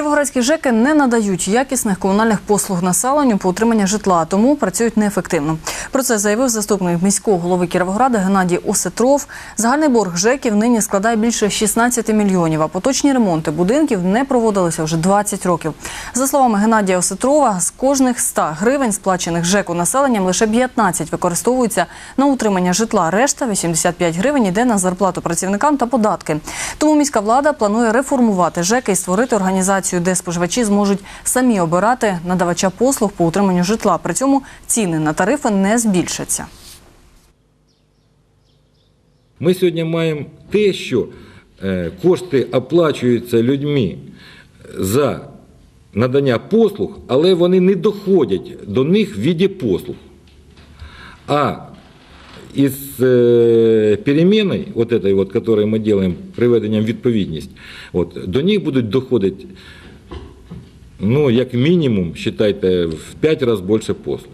Кіровоградські ЖЕКи не надають якісних комунальних послуг населенню по утримання житла, тому працюють неефективно. Про це заявив заступник міського голови Кіровограда Геннадій Осетров. Загальний борг ЖЕКів нині складає більше 16 мільйонів, а поточні ремонти будинків не проводилися вже 20 років. За словами Геннадія Осетрова, з кожних 100 гривень, сплачених ЖЕКу населенням, лише 15 використовуються на утримання житла. Решта 85 гривень йде на зарплату працівникам та податки. Тому міська влада планує реформувати ЖЕКи і створити організацію, де споживачі зможуть самі обирати надавача послуг по утриманню житла. При цьому ціни на тарифи не збільшаться. Ми сьогодні маємо те, що е, кошти оплачуються людьми за надання послуг, але вони не доходять до них в віді послуг. А із е, переменой, вот этой вот, которую мы делаем, приведенням відповідність, от, до них будуть доходити, ну, як мінімум, считайте, в 5 разів більше послуг.